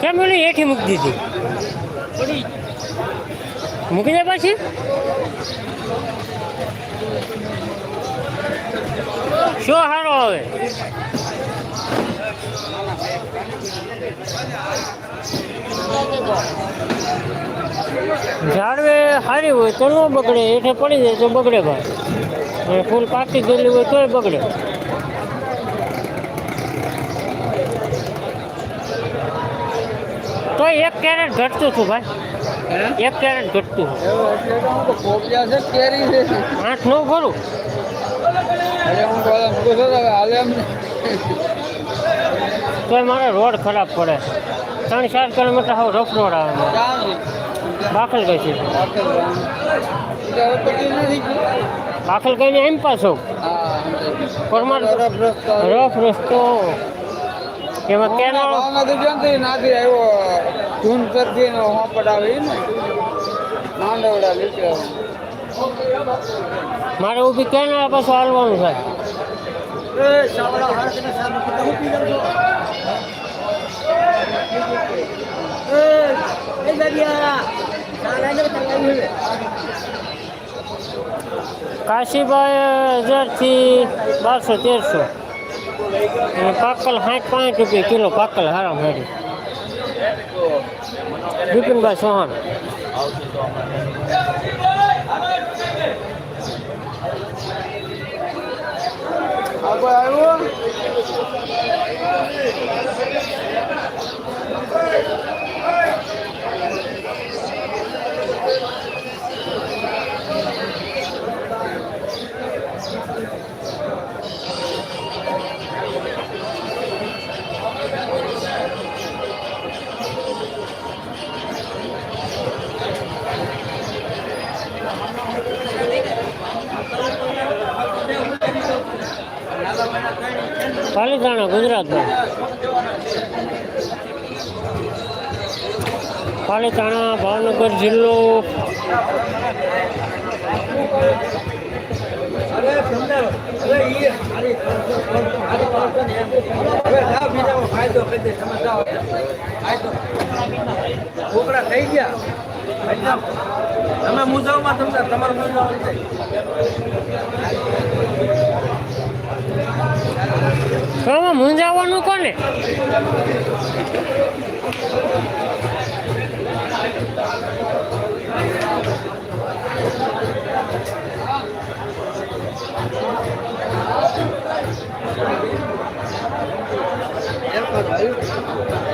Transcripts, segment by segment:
કેમ ઓલી હેઠી મૂકી દીધી? મૂકી દે પછી? શું સારો હવે ઝાડવે સારી હોય તો ન બગડે હેઠે પડી જાય તો બગડે ભાઈ. અને ફૂલ પાકી ગયેલી હોય તોય બગડે. તો એક કેરેટ ઘટતું હતું ભાઈ. એક કેરેટ ઘટતું આઠ નવ ખરું તો મારે રોડ ખરાબ પડે. ત્રણ ચાર કિલોમીટર હવે રફ રોડ આવે દાખલ ગઈ છે. દાખલ કરીને એમ પાછો. પરમાર રફ રસ્તો. એમાં કેનાલ. મારે ઊભી કેનાળા પાછું હાલવાનું થાય કાશીભાઈ હજારથી બારસો, તેરસો. અને પાકલ સાઠ પાંચ રૂપિયા કિલો પાકલ હારામ હારી. બિપિનભાઈ ચૌહાણ. ગુજરાતમાં પાલીતાણા ભાવનગર જિલ્લો. છોકરા થઈ ગયા તમે મુજાવમાં તમને તમારું મુજાવ આમાં મૂંઝાવાનું કોને? Thank ચકમાં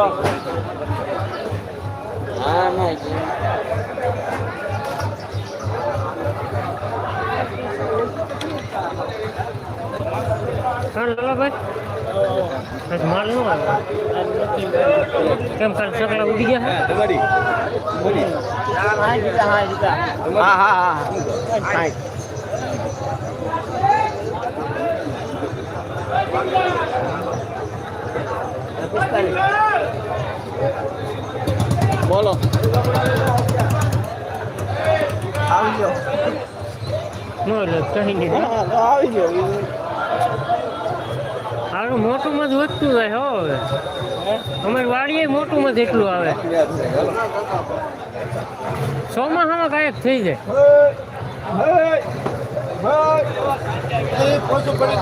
હાલો હા ના હા લાલાભાઈ આજ માલ નો આવે કેમ કાલ સકલા ઉડી ગયા છે? તમારી હા હા હા હા બોલો. આવી ગયો નો એટલે કહી નહીં આવી ગયો મોટું મધ વધતું જાય હો હવે. અમારી વાડીએ મોટું મધ એટલું આવે. ચોમાસામાં ગાયબ થઈ જાય. પડી